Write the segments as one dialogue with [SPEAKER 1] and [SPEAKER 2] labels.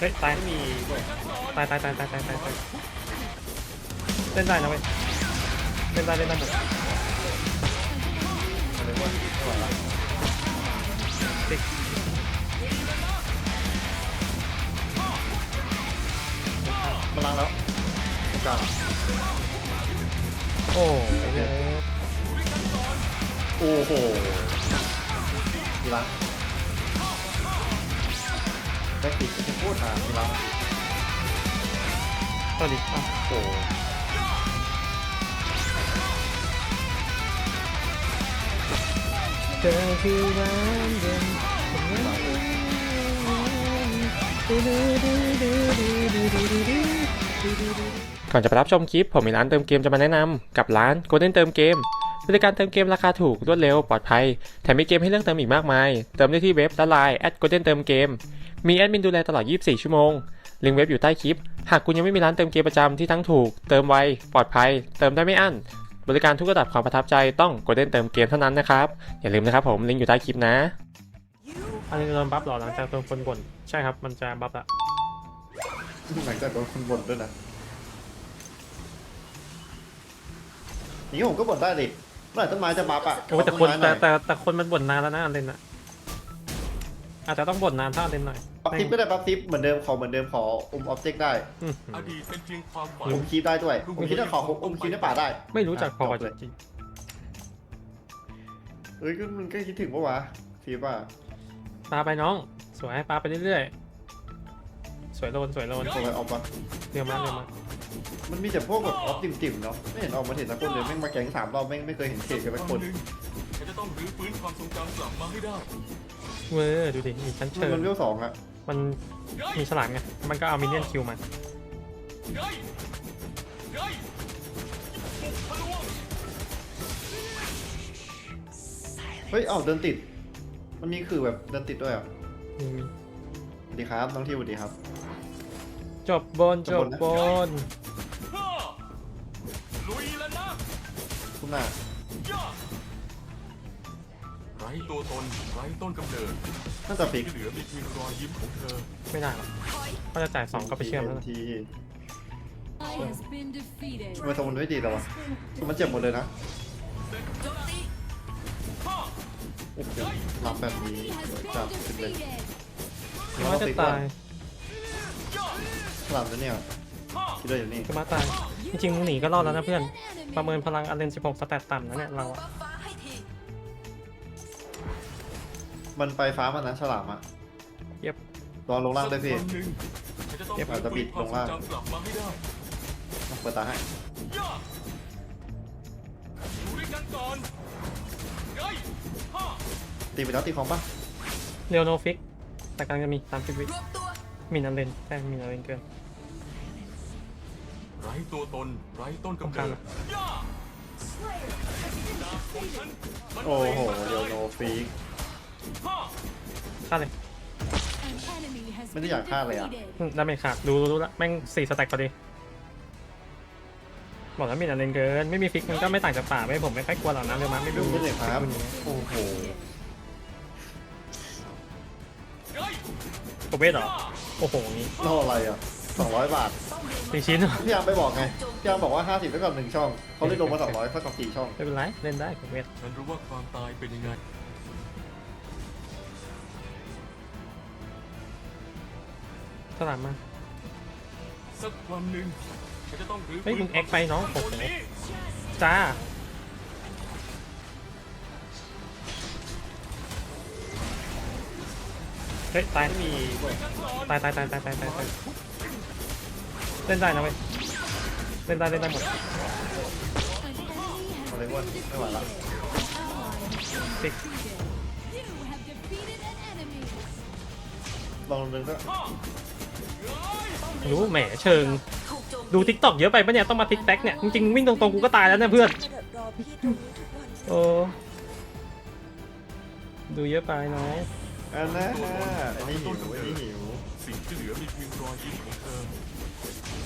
[SPEAKER 1] เฮ้ยตาย
[SPEAKER 2] ไม่มี
[SPEAKER 1] ตายตายตายตายตายตายตายเล่นได้นะเว้ยเล่นได้เล่นได้หมด
[SPEAKER 2] อะไรวะไม่ไหวละ
[SPEAKER 1] ติ๊ก
[SPEAKER 2] มาล้างแล้วกลาง
[SPEAKER 1] โอ้ยเยอะ
[SPEAKER 2] โอ้โหทีละ แบ็คติกจะพูดอะทีละ
[SPEAKER 1] สวัสดีอ้าว
[SPEAKER 2] โอ้
[SPEAKER 1] เจอที่ร้านเย็นก่อนจะไปรับชมคลิป ผมมีร้านเติมเกมจะมาแนะนำกับร้าน Golden เติมเกมบริการเติมเกมราคาถูกรวดเร็วปลอดภัย แถมมีเกมให้เลือกเติมอีกมากมาย เติมได้ที่เว็บและไลน์ @golden เติมเกม มีแอดมินดูแลตลอด 24 ชั่วโมง ลิงก์เว็บอยู่ใต้คลิป หากคุณยังไม่มีร้านเติมเกมประจำที่ทั้งถูก เติมไว ปลอดภัย เติมได้ไม่อั้น บริการทุกระดับความประทับใจต้อง Golden เติมเกมเท่านั้นนะครับ อย่าลืมนะครับผม ลิงก์อยู่ใต้คลิปนะ อันนี้โดนบัฟหรอหลังจากโดนคนบ่นใช่ครับ มันจะบัฟละ
[SPEAKER 2] หลังจากโดนคนบ่นด้วยนะนี่ผมก็บ่นได้ดิเมื่อไหร่ต้นไม้จะบับอะ
[SPEAKER 1] โอ้แต่คน
[SPEAKER 2] ต้ไม้ห
[SPEAKER 1] แต่
[SPEAKER 2] อย
[SPEAKER 1] แต่แต่คนมันบ่นนานแล้วนะอันเลนอะอาจจะต้องบ่นนานถ้าอันเลนหน่อย
[SPEAKER 2] บัฟทิปก็ได้บัฟทิปเหมือนเดิมขอเหมือนเดิมขออุ้มออบเจกต์ได้
[SPEAKER 1] อืม
[SPEAKER 3] อดีตเป็นเพียงความฝัน
[SPEAKER 2] อุ้มคีบได้ด้วยอุ้มคีบได้ขออุ้มคีบได้ป่าได้
[SPEAKER 1] ไม่รู้จักพอ
[SPEAKER 2] จบเลย
[SPEAKER 1] จริง
[SPEAKER 2] เอ้ยก็มันก็คิดถึงปะวะคีบอะ
[SPEAKER 1] ๆปาไปน้อง สวยปาไปเรื่อยๆ สวยโลนสวยโลน
[SPEAKER 2] ส่งไปออกมา
[SPEAKER 1] เร็วมากเร็วมาก
[SPEAKER 2] มันมีแต่พวกแบบออฟติ่มๆเนาะไม่เห็นออกมาเห็นสักคนเลยแม่งมาแก๊งสามรอบแม่งไม่เคยเห็นเขตกันสักคน
[SPEAKER 3] หนึ่งฉันจะต้องรื้อฟื้นความทรงจำกลับมาให้ได้
[SPEAKER 1] เว้ยดูดิมีชั้น
[SPEAKER 2] มัน
[SPEAKER 1] เชิญ
[SPEAKER 2] มันเวลสองอะ
[SPEAKER 1] มันมีฉลามไงมันก็เอามินเนี่ยนคิวมา
[SPEAKER 3] เฮ้ยเฮ้ยบุกทะลวง
[SPEAKER 2] เฮ้ยเอ้าเดินติด มันมีคือแบบเดินติดด้วยอะ
[SPEAKER 1] มีมี
[SPEAKER 2] สวัสดีครับน้องที่สวัสดีครับ
[SPEAKER 1] จบบนจบบน
[SPEAKER 3] ฮ่าลุยแล้วนะ
[SPEAKER 2] ทุกหน้า
[SPEAKER 3] ย่าไร้ตัวตนไร้ต้นกำเนิด
[SPEAKER 2] น่าจะฟิก
[SPEAKER 3] ที่เหลือมีเพียงรอยยิ้มของเธอ
[SPEAKER 1] ไม่ได้หรอกก็จะจ่ายสองก็ไปเชื่อมแล้วนะ
[SPEAKER 2] ที
[SPEAKER 4] I has been defeated.
[SPEAKER 2] ทำไมทรงมันไม่ดีแต่วะมันเจ็บหมดเลยนะ
[SPEAKER 3] ฮ่า
[SPEAKER 2] โอ้โหรับแบบนี้
[SPEAKER 4] He has
[SPEAKER 2] จับ
[SPEAKER 4] been
[SPEAKER 2] สุดเลย
[SPEAKER 4] defeated.
[SPEAKER 1] คือว่าจะตาย
[SPEAKER 3] ย่า
[SPEAKER 2] สลับแล้วเนี่ย
[SPEAKER 3] ฮ่า
[SPEAKER 2] คิดด้วยอยู่นี่
[SPEAKER 1] คือมาตายจริงๆมึงหนีก็รอดแล้วนะเพื่อนประเมินพลังอันเลน16 สแตตต่ำนะเนี่ยเราอะ
[SPEAKER 2] มันไปฟ้ามันนะฉลามอะ
[SPEAKER 1] เย็บ
[SPEAKER 2] รอลงล่างด้วยพี่
[SPEAKER 3] สักวันหนึ่งฉันจะต้อง
[SPEAKER 2] เก็บอาจจะ
[SPEAKER 3] รื้อ
[SPEAKER 2] บิ
[SPEAKER 3] ฟื้
[SPEAKER 2] ด
[SPEAKER 3] นความ
[SPEAKER 2] ลงล่าง
[SPEAKER 3] ทรงจำกลับมาให้ได้
[SPEAKER 2] เปิดตาให้
[SPEAKER 3] ย่าอยู่ด้วยกันก่อนเฮ้ยฮ่า
[SPEAKER 2] ตีไปแล้วตีของปะ
[SPEAKER 1] เรียวโนฟิก แต่กำลังจะมี30วิมินอันเลนแต่มินอันเลนเกิน
[SPEAKER 3] ไร้ตัวตน ไร้ต้นกำ
[SPEAKER 1] ต้องการ
[SPEAKER 3] เนิดย่าดาบของฉันมัน
[SPEAKER 2] โอ้โห
[SPEAKER 3] ปล่ง
[SPEAKER 2] เดี๋ยวโนฟีก
[SPEAKER 3] ฮ่า
[SPEAKER 1] ฆ่าเลย
[SPEAKER 4] An enemy has
[SPEAKER 2] ไม่ได้
[SPEAKER 4] been
[SPEAKER 2] อยากฆ่าเลยอะ
[SPEAKER 4] defeated.
[SPEAKER 1] อืมดาเมจขาดรู้รู้รู้ละแม่งสี่สแต็กพอดีบอกแล้วมินอันเลนเกิน ไม่มีฟิกมันก็ไม่ต่างจากป่าไม่ผมไม่ค่อยกลัวหรอกนะเร็วมาไม่
[SPEAKER 2] ดู
[SPEAKER 1] ดู
[SPEAKER 2] ไม่เลยครับ
[SPEAKER 1] ฟิกมันอย่างเงี้ย
[SPEAKER 2] โอ้โห
[SPEAKER 3] เฮ้ย
[SPEAKER 1] โอเวสเหรอ โอ้โหนี่
[SPEAKER 2] ล่ออะไรอะสองร้อยบาท
[SPEAKER 1] สี่ชิ้นเหรอ
[SPEAKER 2] พี่ยามไปบอกไงพี่ยามบอกว่าห้าสิบเท่ากับหนึ่งช่องเขาเลยลงมาสองร้อยเท่ากับสี่ช่อง
[SPEAKER 1] ไม่เป็นไรเล่นได้โอเวส
[SPEAKER 3] ฉันรู้ว่าความตายเป็นยังไง
[SPEAKER 1] สลามมา
[SPEAKER 3] สักวันหนึ่งฉันจะต้องรื้อ
[SPEAKER 1] เฮ้ยมึงแอคไปน้องโอ้โห
[SPEAKER 3] ตัวนี้
[SPEAKER 1] จ้าเฮ้ยตาย
[SPEAKER 2] ไม่มีด้วย
[SPEAKER 1] ตายตายตายตายตายตายตายเล่นได้นะเว้ยเล่นได้เล่นได้หมด
[SPEAKER 4] An enemy has
[SPEAKER 2] อะไรวะไม่ไหวละ
[SPEAKER 1] ฟิก
[SPEAKER 4] defeated. You have defeated an enemy.
[SPEAKER 2] ลองนึงก็
[SPEAKER 1] รู้แหมเชิง ดูทิกตอกเยอะไปปะเนี่ยต้องมาทิกแท็กเนี่ย จริงๆวิ่งตรงๆกูก็ตายแล้วนะเพื่อน
[SPEAKER 5] รอพี่ตรงนี้ทุกวัน
[SPEAKER 1] โอ้ดูเยอะไปน้อง
[SPEAKER 2] อันนั้นอันนี้หิวอันนี้หิว
[SPEAKER 3] สิ่งที่เหลือมีเพียงรอยยิ้มของเธอ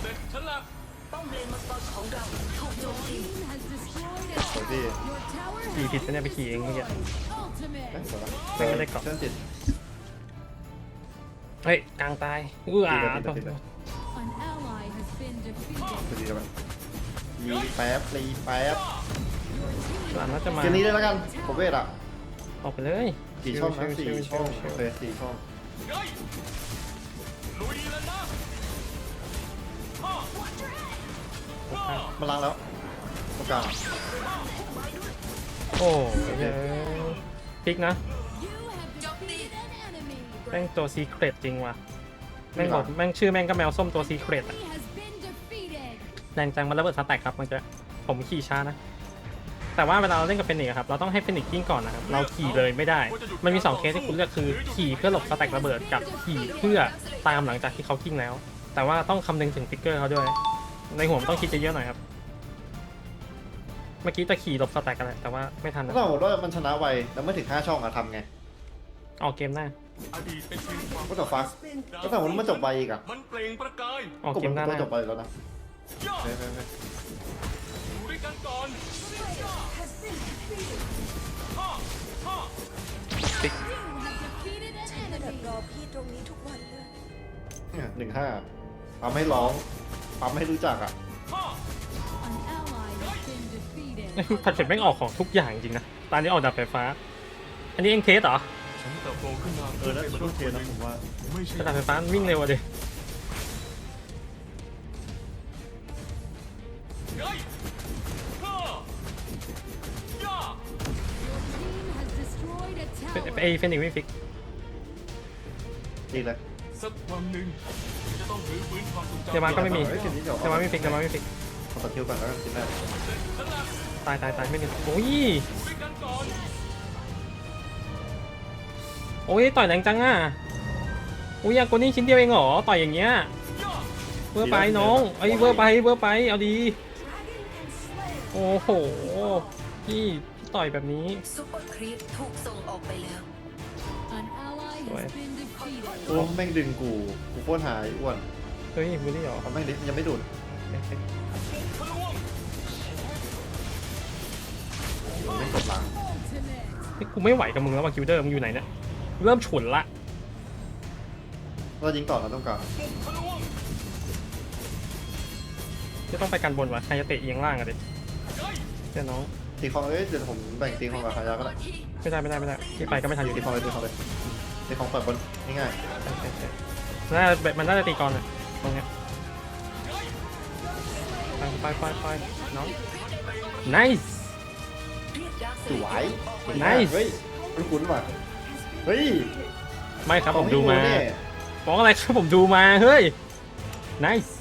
[SPEAKER 3] เสร็จฉันละ
[SPEAKER 4] Team has destroyed
[SPEAKER 2] สวย
[SPEAKER 4] a
[SPEAKER 2] พี่
[SPEAKER 4] Your tower
[SPEAKER 1] ขี่
[SPEAKER 4] has
[SPEAKER 1] ผิดนะเนี่ยไปขี่เองเมื่อกี้
[SPEAKER 4] ultimate.
[SPEAKER 2] เอ้ยสวยละ
[SPEAKER 1] ไม่ได้เกาะ
[SPEAKER 2] เส้นติด
[SPEAKER 1] เฮ้ยกลางตายอื้อ
[SPEAKER 2] ติดเลยติดเลยติดเลย
[SPEAKER 4] An ally has been defeated.
[SPEAKER 2] พอดีแล้วมันมีแป๊บรีแป๊บ
[SPEAKER 1] หลานน่าจะมา
[SPEAKER 2] เกมนี้เลยแล้วกันผมเวทอะ
[SPEAKER 1] ออกไปเลย
[SPEAKER 2] สี่ช่องนะ
[SPEAKER 1] ชิ
[SPEAKER 2] สี่
[SPEAKER 1] วๆ
[SPEAKER 2] ช่อง
[SPEAKER 1] ชิ
[SPEAKER 2] โอ
[SPEAKER 1] ว
[SPEAKER 2] เคสี่ช่อง
[SPEAKER 3] เฮ้ยลุยแล้วนะฮ่าฮ่า
[SPEAKER 2] มาล้างแล้วตรงกลาง
[SPEAKER 1] ๆโอ้ยเยอะพลิกนะ ม่งตัวซีเครตจริงว่ะ แม่งบอกแม่งชื่อแม่งก็แมวส้มตัวซีเครตอะ
[SPEAKER 4] He has been defeated.
[SPEAKER 1] แรงจังมันระเบิดสแต็กครับมันจะผมขี่ช้านะ แต่ว่าเวลาเราเล่นกับเฟนิกซ์อะครับ เราต้องให้เฟนิกซ์กิ้งก่อนนะครับ เราขี่เลยไม่ได้ มันมี 2 เคสที่คุณเลือกคือ ขี่เพื่อหลบสแต็กระเบิดกับขี่เพื่อตามหลังจากที่เขากิ้งแล้ว แต่ว่าต้องคำนึงถึงฟิกเกอร์เขาด้วย ในหัวมันต้องคิดเยอะๆหน่อยครับ เมื่อกี้จะขี่หลบสแต็กกันแหละแต่ว่าไม่ทัน
[SPEAKER 2] ถ้า
[SPEAKER 1] นะ
[SPEAKER 2] สมมติว่ามันชนะไวแล้วไม่ถึงห้าช่องอะทำไง
[SPEAKER 1] ออกเกมหน้า
[SPEAKER 3] อดีตเป็นเพียงความ
[SPEAKER 2] ก็ต่อฟักก็สมมติว่ามันจบไวอีกอะ
[SPEAKER 3] มันเปล่งประกาย
[SPEAKER 1] ออก
[SPEAKER 2] ก็
[SPEAKER 1] เกมหน้า
[SPEAKER 2] มัน
[SPEAKER 1] ห
[SPEAKER 2] ก็
[SPEAKER 1] น้า
[SPEAKER 2] จบไปแล้วนะ
[SPEAKER 3] ย่า
[SPEAKER 2] เฮ้ยเฮ้ยเฮ้ย
[SPEAKER 3] อยู่ด้วยกันก่อนฮ่าฮ่า
[SPEAKER 4] You have defeated an
[SPEAKER 5] แบบ
[SPEAKER 4] enemy.
[SPEAKER 5] รอพี่ตรงนี้ทุกวันเลย
[SPEAKER 2] เนี่ยหนึ่งห้าปั๊มให้ร้องปั๊มให้รู้จักอะ
[SPEAKER 3] ฮ่า
[SPEAKER 4] An ally has been defeated.
[SPEAKER 1] ผัดเผ็ดแม่งออกของทุกอย่างจริงนะ ตอนนี้ออกดาบไฟฟ้า อันนี้เองเทสเหรอ
[SPEAKER 3] ฉันเติบโตขึ้นมา
[SPEAKER 2] เออแล้วช่วงเทนะผมว่า
[SPEAKER 3] ไม่ใช่
[SPEAKER 1] ดาบไฟฟ้าวิ่งเร็วอะดิ
[SPEAKER 3] เฮ้ยฮ่าย่า
[SPEAKER 4] Your team has destroyed a
[SPEAKER 1] เป็น
[SPEAKER 4] tower.
[SPEAKER 1] ไอเฟนิกซ์ไม่ฟิก
[SPEAKER 2] ดีเลย
[SPEAKER 3] สักวันหนึ่งจะต้องรื้อฟื้นความทรงจำ
[SPEAKER 1] เดี๋ยวมาก็ไม่มี
[SPEAKER 2] เฮ้ยเกมนี้เดี๋ยว
[SPEAKER 1] เดี๋ยวมาไม่ฟิกเดี๋ยวมาไม่ฟิก
[SPEAKER 2] ขอตัดคิวก่อนแล้วกันคิดแรก
[SPEAKER 3] ฉันละ
[SPEAKER 1] ตายตายตายไม่มีโอ้ย โอ้ยต่อยแรงจังอะโอ้ยยากกว่านี้ชิ้นเดียวเองเหรอต่อยอย่างเงี้ย
[SPEAKER 3] ย่า
[SPEAKER 1] เวอร์ไปน้องไอ้ยเวอร์ไปเวอร์ไปเอาดีโอ้โหพี่พี่ต่อยแบบนี้
[SPEAKER 6] ซุปเปอร์ครีปถูกส่งออกไปแล้ว
[SPEAKER 4] An ally has
[SPEAKER 1] Wait.
[SPEAKER 4] been defeated.
[SPEAKER 2] โอ้แม่งดึงกูกูโคตรหายอ้วน
[SPEAKER 1] เฮ้ยบูลลี่เหรอ
[SPEAKER 2] เอาแม่งดิยังไม่ดูด
[SPEAKER 3] ทะลวง
[SPEAKER 2] ไม่กดล้าง
[SPEAKER 4] Ultimate.
[SPEAKER 1] เฮ้ยกูไม่ไหวกับมึงแล้วว่ะคิวเดอร์มึงอยู่ไหนเนี่ย เริ่มฉุนละ
[SPEAKER 2] เรายิงต่อเราต้องการ
[SPEAKER 3] ทะลวง
[SPEAKER 1] จะต้องไปกันบนวะใครจะเตะเอียงล่างอะดิ
[SPEAKER 3] เฮ้ย
[SPEAKER 1] เดี๋ยวน้อง
[SPEAKER 2] ตีคองเอ้ยเดี๋ยวผมแบ่งตีคองกับขายาก็ได้
[SPEAKER 1] ไม่ได้ไม่ได้ไม่ได้ที่ไปก็ไม่ทันอยู่
[SPEAKER 2] ตี
[SPEAKER 1] ดี
[SPEAKER 2] คองเลยตีคองเลยตีคองเปิดบนง่าย
[SPEAKER 1] น่าจะมันน่าจะตีก่อนอะตรงเนี้ยไปไปไปไปน้อง nice
[SPEAKER 2] ๆสวย
[SPEAKER 1] Nice
[SPEAKER 2] เฮ้ยมันคุ้นว่ะ เฮ้ย
[SPEAKER 1] ไม่ครับผมดู
[SPEAKER 2] ของ
[SPEAKER 1] มา
[SPEAKER 2] พี่โแน่
[SPEAKER 1] บอกอะไรครับผมดูมา เฮ้ย nice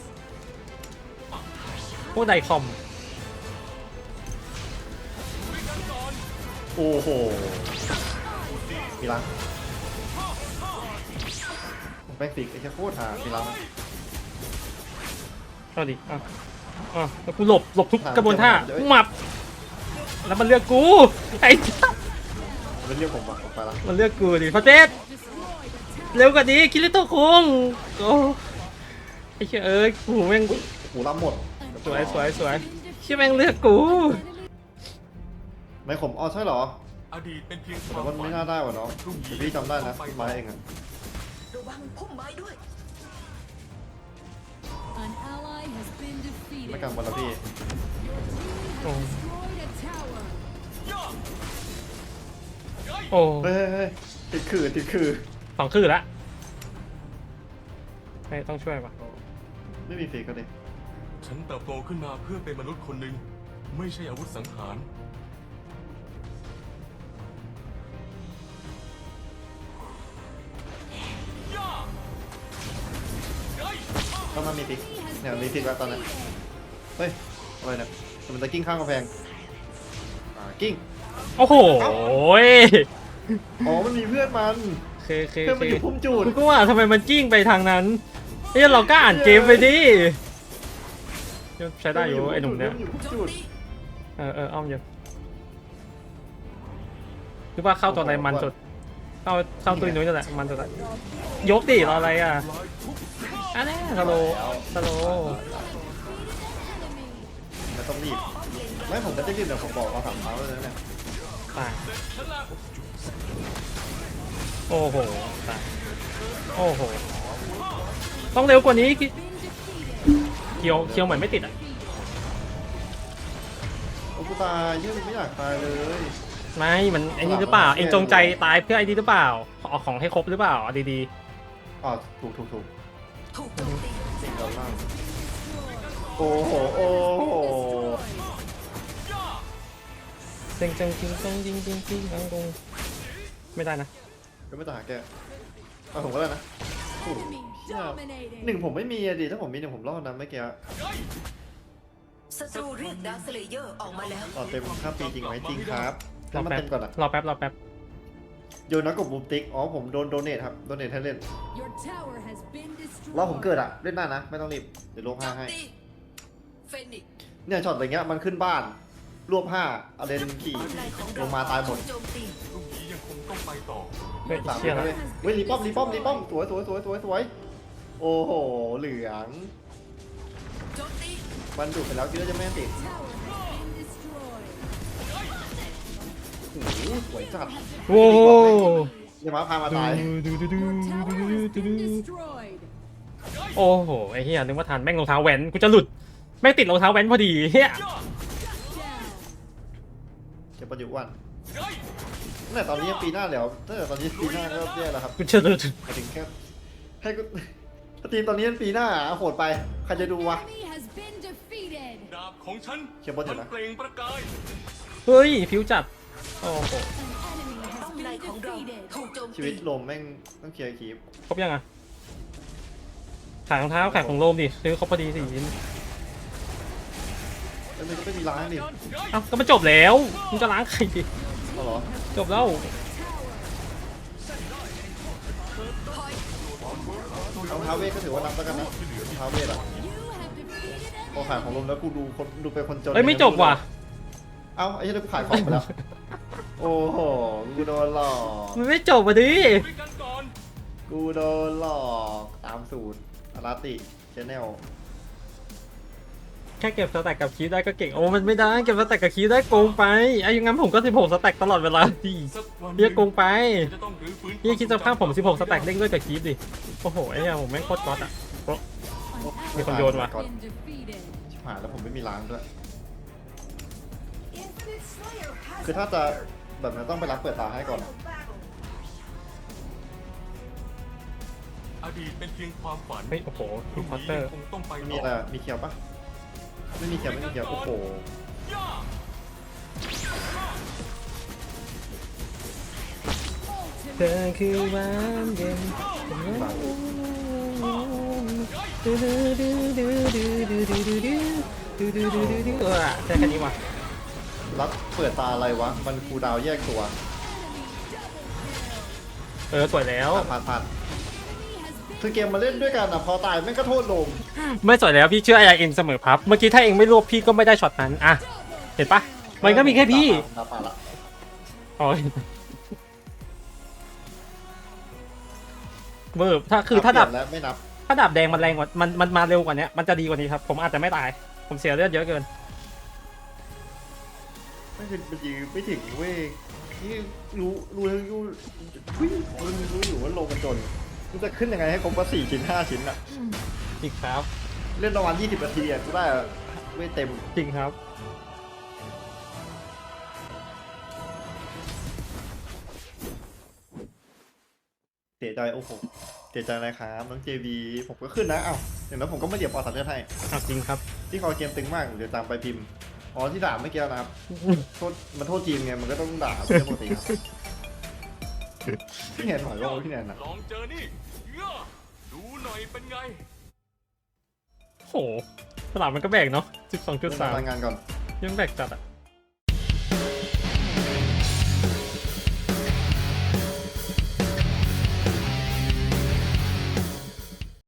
[SPEAKER 1] พวกไดคอม
[SPEAKER 2] โอ้โหมีล้างแบ็กฟิกไอ้เจ้าโคตรหามีล้าง
[SPEAKER 1] เอาดิอะอะแล้วกูหลบ หลบทุกกระบวนท่าหมับ แล้วมันเลือกกู ไอ้
[SPEAKER 2] เป็นเรื่องผมว่ะผมไปละ
[SPEAKER 1] มันเลือกกูดิพระเจษเร็วกว่านี้คิริโตะคงโอ้ไอ้เชี่ยเอ้ยกูแม่ง
[SPEAKER 2] หูรับหมด
[SPEAKER 1] สวยสวยสวยเชี่ยแม่งเลือกกู
[SPEAKER 2] ไม่ขมอ๋อใช่เหรอ
[SPEAKER 3] อดีตเป็นเพียงค
[SPEAKER 2] แต่
[SPEAKER 3] วาม
[SPEAKER 2] ว่าไม่น่าได้ว่ะน้องแต่พี่จำได้นะไม้เองอะ
[SPEAKER 6] ระวังพุ่มไม้ด้วย
[SPEAKER 4] An ally has been
[SPEAKER 2] ไม่
[SPEAKER 4] defeated.
[SPEAKER 2] กันบอลละพี่
[SPEAKER 1] โอ้
[SPEAKER 2] เฮ้ยเฮ้ยเฮ้ยติดคือติดคือ
[SPEAKER 1] สองคือละไม่ต้องช่วยปะ
[SPEAKER 2] ไม่มีฟีกก็ดิ
[SPEAKER 3] ฉันเติบโตขึ้นมาเพื่อเป็นมนุษย์คนหนึ่งไม่ใช่อาวุธสังหารย่าเฮ้ย
[SPEAKER 2] ก็มามีฟีกเนี่ยมีฟีกแล้วตอนนี้เฮ้ยอะไรเนี่ยแต่มันจะกิ้งข้างกำแพงอ่ากิ้ง
[SPEAKER 1] โอ้โหย
[SPEAKER 2] อ๋อ มันมีเพื่อนมัน
[SPEAKER 1] เคเค
[SPEAKER 2] เพื่อน
[SPEAKER 1] เค
[SPEAKER 2] มันอยู่พุ่มจูด
[SPEAKER 1] กูก็ว่าทำไมมันจิ้งไปทางนั้นเฮ้ยเราก็อ่านเกมไปดิใช้ได้อยู่ไอ้หนุ่มเนี่ย
[SPEAKER 2] พื่อยู่พุ่มจูด
[SPEAKER 1] เออเอออ้อมอยู่หรือว่าเข้าตัวอะไรมันสุด เข้าเข้าตัวนุ้ยนั่นแหละมันสุดอะยกดิรออะไรอะอันนี้สโลว์สโลว์
[SPEAKER 2] ไม่ต้องรีบ ไม่ผมจะได้รีบเดี๋ยวผมบอกเราถามเขาเลยนะเนี่ย
[SPEAKER 1] ตาย
[SPEAKER 3] ฉันละ
[SPEAKER 1] โอ้โหตายโอ้โห ต้องเร็วกว่านี้
[SPEAKER 4] Been defeated.
[SPEAKER 1] เคียวเคียวเหมือนไม่ติดอะ
[SPEAKER 2] โอ้กูตายเยี่ยมไม่อยากตายเลย
[SPEAKER 1] ไม่ มันไอ้นี่หรือเปล่า เองจงใจตายเพื่อไอ้นี่หรือเปล่าเอาของให้ครบหรือเปล่าเอาดี
[SPEAKER 2] อ๋อถูกถูกถูก
[SPEAKER 6] ถูกโจมตี
[SPEAKER 2] สิ่งด้านล่างโอ้โห โอ้โห
[SPEAKER 1] ๆเจงเจงจริงจงจริงจริงจริงจงจงไม่ได้นะ
[SPEAKER 2] ก็ไม่ต่างแกเอาผมก็ได้นะโอ้โห
[SPEAKER 4] Enemy
[SPEAKER 2] เหี้ย
[SPEAKER 4] dominating.
[SPEAKER 2] หนึ่งผมไม่มีอะดิถ้าผมมีหนึ่งผมรอดนะเมื่อกี้
[SPEAKER 6] ศัตรูเรียกดาร์คสเลเยอร์ออกมาแล้ว
[SPEAKER 2] ต่อเต็มข้ามปีจริงไหมจริงครับ
[SPEAKER 1] ร
[SPEAKER 2] ถ้า
[SPEAKER 1] อ
[SPEAKER 2] มัน
[SPEAKER 1] แป๊บ
[SPEAKER 2] เต็มก่อนอะ
[SPEAKER 1] รอแป๊บรอแป๊บ
[SPEAKER 2] โยนนักกบบูมติ๊กอ๋อผมโดนโดเนทครับโดเนทให้เล่น
[SPEAKER 4] Your tower has been
[SPEAKER 2] รอผม
[SPEAKER 4] destroyed.
[SPEAKER 2] เกิดอะเล่นได้นะ ไม่ต้องรีบเดี๋ยวลบ
[SPEAKER 6] โจ
[SPEAKER 2] ห้ามให้
[SPEAKER 6] ตีเฟนิกซ์
[SPEAKER 2] เนี่ยช็อตอย่างเงี้ยมันขึ้นบ้านรวบห้าเอาเลนขี่
[SPEAKER 6] ป้อมในของ
[SPEAKER 2] ล
[SPEAKER 6] เรา
[SPEAKER 2] งมาตายหมด
[SPEAKER 6] ถูกโจมตี
[SPEAKER 3] พรุ่งนี้ยัง คงต้องไปต่อ
[SPEAKER 1] เฮ้ย
[SPEAKER 2] สาม
[SPEAKER 1] เชี่ย
[SPEAKER 2] เล
[SPEAKER 1] แล้ว
[SPEAKER 2] ยเว้ยรีป้อมรีป้อมรีป้อมสวยสวยสวยสวยสวยโอ้โหเหลือง
[SPEAKER 6] โจมตี
[SPEAKER 2] มันดูดไปแล้วคิดว่าจะไม่ติด
[SPEAKER 4] Tower has been destroyed.
[SPEAKER 2] โอ้โหสวยจัด
[SPEAKER 1] โว้
[SPEAKER 2] เดี๋ยวมาพามาตาย
[SPEAKER 1] ดูดูดู
[SPEAKER 4] Your
[SPEAKER 1] ดู
[SPEAKER 4] tower
[SPEAKER 1] ดู
[SPEAKER 4] has
[SPEAKER 1] ดู
[SPEAKER 4] been
[SPEAKER 1] ดู
[SPEAKER 4] destroyed.
[SPEAKER 1] โอ้โหไอ้เหี้ยนึกว่าทันแม่งรองเท้าแว้นกูจะหลุดไม่งติดรองเท้าแว้นพอดีเฮีย
[SPEAKER 4] Down.
[SPEAKER 2] เก็บประยุกต์วัน ตั้งแต่ตอนนี้ยังปีหน้าแล้วตั้งแต่ตอนนี้ปีหน้าก็แย่แล้วครับ
[SPEAKER 1] กูจะหลุด
[SPEAKER 2] หมายถึงแค่ให้กูถ้าทีมตอนนี้เป็นปีหน้าโหดไปใครจะดูวะ
[SPEAKER 4] Enemy has been defeated.
[SPEAKER 3] ดาบของฉัน
[SPEAKER 2] เขียนบนอยู่
[SPEAKER 3] มั
[SPEAKER 2] นะ
[SPEAKER 3] นเปล่งประกาย
[SPEAKER 1] เฮ้ยผิวจัดโอ้โห
[SPEAKER 4] An enemy
[SPEAKER 6] ป้อ
[SPEAKER 4] has
[SPEAKER 6] มใน
[SPEAKER 4] been
[SPEAKER 6] ของเรา
[SPEAKER 4] defeated.
[SPEAKER 6] ถูกโจม
[SPEAKER 2] ชี
[SPEAKER 6] ตี
[SPEAKER 2] วิตลมแม่งต้องเคลียร์คีป
[SPEAKER 1] ครบยังอะขายรองเท้าขายของโลมดิซื้อครบพอดีสี่ชิ้น
[SPEAKER 2] แล้วมันก็ไม่มีร้านนี่
[SPEAKER 1] เอ้าก็มันจบแล้วมึงจะล้างใครดิ
[SPEAKER 2] เอาเหรอ
[SPEAKER 1] จบแล้ว
[SPEAKER 2] รองเท้าเวทก็ถือว่านับแล้วกันนะรองเท้าเวทอะ
[SPEAKER 4] You have defeated
[SPEAKER 2] พอขายของลมแล้วกูดูคนดูเป็นคนจน
[SPEAKER 1] เอ้ยไม่จบว่ะ
[SPEAKER 2] เอ้าไอ้เหี้ยกูขายของไปแล้ว โอ้โหกูโดนหลอก
[SPEAKER 1] มันไม่จบอะดิ
[SPEAKER 3] คุยกันก่อน
[SPEAKER 2] กูโดนหลอกตามสูตรอาราติชแนล
[SPEAKER 1] แค่เก็บสแต็กกับคีย์ได้ก็เก่งโอ้มันไม่ได้เก็บสแต็กกับคีย์ได้โกงไปไอ้อยังงั้นผมก็ 16 สแต็กตลอดเวลาดิ
[SPEAKER 3] สักวันห
[SPEAKER 1] เฮีย
[SPEAKER 3] นึ่ง
[SPEAKER 1] โกงไป
[SPEAKER 3] จะต้องรื้อฟื้น
[SPEAKER 1] เฮียคิดสภาพผม 16 สแต็กเด้งด้วยกับคีย์ดิโอ้โหไอ้เหี้ยผมแม่งโคตรก๊อตอะ
[SPEAKER 4] an
[SPEAKER 1] มีคนโยนว่ะ
[SPEAKER 4] ally has been defeated.
[SPEAKER 2] ชิบหายแล้วผมไม่มีร้านด้วย คือถ้าจะแบบนั้นต้องไปรับเปิดตาให้ก่อน
[SPEAKER 3] อดีตเป็นเพียงความฝัน
[SPEAKER 1] เฮ้ยโอ้โห
[SPEAKER 3] พ
[SPEAKER 1] ดู
[SPEAKER 3] รุ่ง
[SPEAKER 1] คอ
[SPEAKER 3] นี้
[SPEAKER 1] เตอร์
[SPEAKER 3] ยังคงต้องไป
[SPEAKER 2] มี
[SPEAKER 3] ต่
[SPEAKER 2] อะไร
[SPEAKER 3] อ
[SPEAKER 2] อะมีเขียวปะ ไม่มีเขียวไม่มีเขียวโอ้โห
[SPEAKER 1] เธอคือหวานเย็นดูดูดูดูดูดูดูดูดูดูดูดูดูดูเออใช่แค่นี้วะ
[SPEAKER 2] รับเปิดตาอะไรวะ มันคูลดาวน์แยกตัว
[SPEAKER 1] เออสวยแล้ว
[SPEAKER 2] ผ่านผ่าน คือเกมมาเล่นด้วยกันอะพอตายแม่งก็โทษลง
[SPEAKER 1] ไม่สวยแล้วพี่เชื่อไอเอ็นเสมอพับ เมื่อกี้ถ้าเองไม่รวบพี่ก็ไม่ได้ช็อตนั้นอะเห็นปะมันก็มีแค่พี่
[SPEAKER 2] ตาปาละ
[SPEAKER 1] อ๋อเวิร์บถ้าคือถ้าดับ
[SPEAKER 2] เปลี่ยนแล้วไม่นับ
[SPEAKER 1] ถ้าดับแดงมันแรงกว่ามันมันมาเร็วกว่านี้มันจะดีกว่านี้ครับ ผมอาจจะไม่ตาย ผมเสียเลือดเยอะเกิน
[SPEAKER 2] ไม่ถึงไม่ถึงไม่ถึงเว้ยนี่รู้รู้รู้รู้รู้รู้อยู่ว่าโลกันจน มันจะขึ้นยังไงให้ครบว่าสี่ชิ้นห้าชิ้นอะ
[SPEAKER 1] จริงครับ
[SPEAKER 2] เล่นประมาณยี่สิบนาทีอะกูได้อะเว้ยเต็ม
[SPEAKER 1] จริงครับ
[SPEAKER 2] เสียใจโอ้โหเสียใจอะไรครับน้องเจบีผมก็ขึ้นนะเอ้าอย่างนั้นผมก็ไม่เดี๋ยวปอสัญญาให้
[SPEAKER 1] เอาจริงครับ
[SPEAKER 2] ที่คอเกมตึงมากเดี๋ยวตามไปพิมพ์อ๋อที่ด่าเมื่อกี้นะครับโทษมันโทษจีนไงมันก็ต้องด่าเป็นเรื่องปกติครับพี่แนนถอยลงพี่แนนนะ
[SPEAKER 3] ลองเจอนี่ย่า ดูหน่อยเป็นไง
[SPEAKER 1] โหสลับมันก็แบกเนาะ12.3
[SPEAKER 2] รายงานก่อน
[SPEAKER 1] ยังแบกจัดอะ